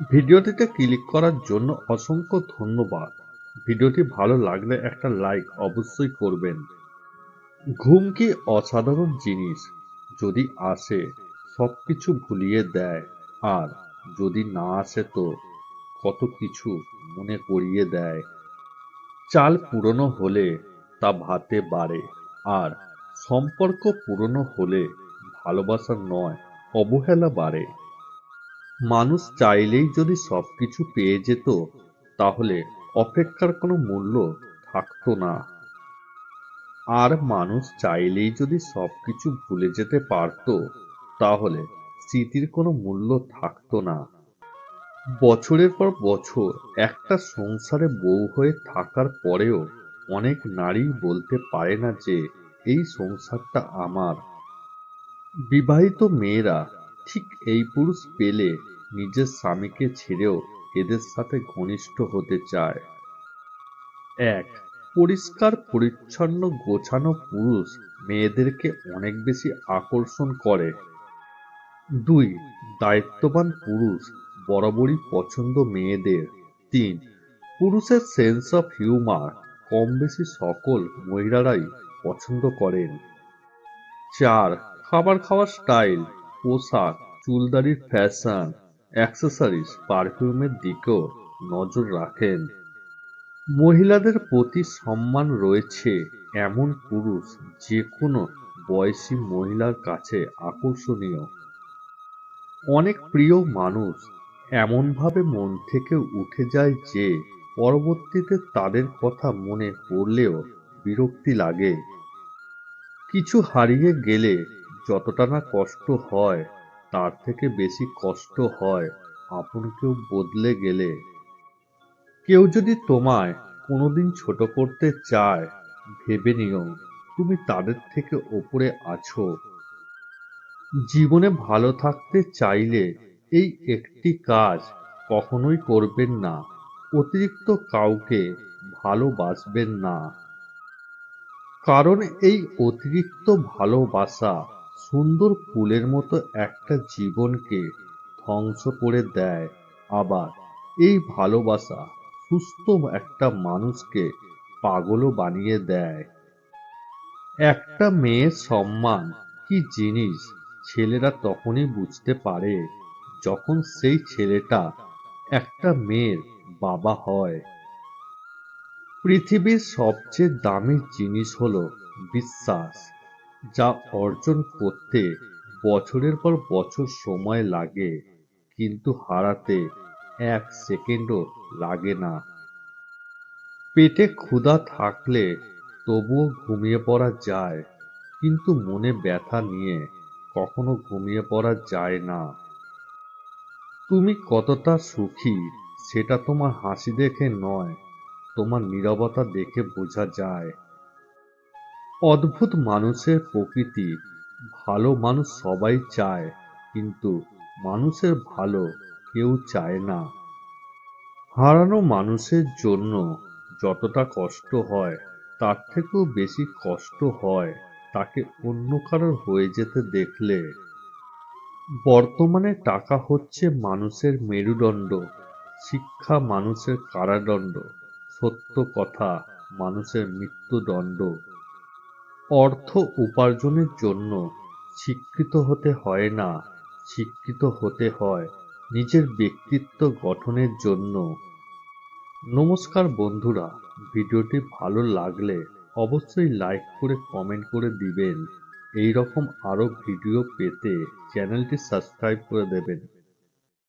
ভিডিওটিতে ক্লিক করার জন্য অসংখ্য ধন্যবাদ। ভিডিওটি ভালো লাগলে একটা লাইক অবশ্যই করবেন। ঘুম কি অসাধারণ জিনিস, যদি আসে সব কিছু ভুলিয়ে দেয়। আর যদি না আসে তো কত কিছু মনে করিয়ে দেয়। চাল পুরনো হলে তা ভাতে বাড়ে, আর সম্পর্ক পুরনো হলে ভালোবাসা নয়, অবহেলা বাড়ে। মানুষ চাইলেই যদি সবকিছু পেয়ে যেত, তাহলে অপেক্ষার কোনো মূল্য থাকতো না। আর মানুষ চাইলেই যদি সবকিছু ভুলে যেতে পারতো, তাহলে স্মৃতির কোনো মূল্য থাকতো না। বছরের পর বছর একটা সংসারে বউ হয়ে থাকার পরেও অনেক নারী বলতে পারে না যে, এই সংসারটা আমার। বিবাহিত মেয়েরা ঠিক এই পুরুষ পেলে নিজের স্বামীকে ছেড়েও এদের সাথে ঘনিষ্ঠ হতে চায়। এক, পরিষ্কার, পরিচ্ছন্ন, গোছানো পুরুষ মেয়েদেরকে অনেক বেশি আকর্ষণ করে। দুই, দায়িত্ববান পুরুষ বরাবরই পছন্দ মেয়েদের। তিন, পুরুষের সেন্স অফ হিউমার কম বেশি সকল মহিলারাই পছন্দ করেন। চার, খাবার খাওয়ার স্টাইল পোশাক, চুলদারির ফ্যাশন, অ্যাক্সেসরিজ, পারফিউমের দিকেও নজর রাখেন। মহিলাদের প্রতি সম্মান রয়েছে এমন পুরুষ যে কোনো বয়সী মহিলার কাছে আকর্ষণীয়। অনেক প্রিয় মানুষ এমনভাবে মন থেকে উঠে যায় যে পরবর্তীতে তাদের কথা মনে পড়লেও বিরক্তি লাগে। কিছু হারিয়ে গেলে যতটা না কষ্ট হয়, তার থেকে বেশি কষ্ট হয় আপন কেউ বদলে গেলে। কেউ যদি তোমায় কোনোদিন ছোট করতে চায়, ভেবে নিও, তুমি তাদের থেকে ওপরে আছো। জীবনে ভালো থাকতে চাইলে এই একটি কাজ কখনোই করবেন না, অতিরিক্ত কাউকে ভালোবাসবেন না। কারণ এই অতিরিক্ত ভালোবাসা সুন্দর ফুলের মতো একটা জীবনকে ধ্বংস করে দেয়। আবার এই ভালোবাসা সুস্থ একটা মানুষকে পাগলও বানিয়ে দেয়। একটা মেয়ের সম্মান কি জিনিস ছেলেরা তখনই বুঝতে পারে যখন সেই ছেলেটা একটা মেয়ের বাবা হয়। পৃথিবীর সবচেয়ে দামি জিনিস হলো বিশ্বাস। যা অর্জন করতে বছরের পর বছর সময় লাগে, কিন্তু হারাতে এক সেকেন্ডও লাগে না। পেটে ক্ষুধা থাকলে তবুও ঘুমিয়ে পড়া যায়, কিন্তু মনে ব্যথা নিয়ে কখনো ঘুমিয়ে পড়া যায় না। তুমি কতটা সুখী সেটা তোমার হাসি দেখে নয়, তোমার নীরবতা দেখে বোঝা যায়। অদ্ভুত মানুষের প্রকৃতি। ভালো মানুষ সবাই চায়, কিন্তু মানুষের ভালো কেউ চায় না। হারানো মানুষের জন্য যতটা কষ্ট হয়, তার থেকেও বেশি কষ্ট হয় তাকে অন্য কারোর হয়ে যেতে দেখলে। বর্তমানে টাকা হচ্ছে মানুষের মেরুদণ্ড, শিক্ষা মানুষের কারাদণ্ড, সত্য কথা মানুষের মৃত্যুদণ্ড। অর্থ উপার্জনের জন্য শিক্ষিত হতে হয় না শিক্ষিত হতে হয় নিজের ব্যক্তিত্ব গঠনের জন্য। নমস্কার বন্ধুরা, ভিডিওটি ভালো লাগলে অবশ্যই লাইক করে কমেন্ট করে দিবেন। এই রকম আরও ভিডিও পেতে চ্যানেলটি সাবস্ক্রাইব করে দেবেন।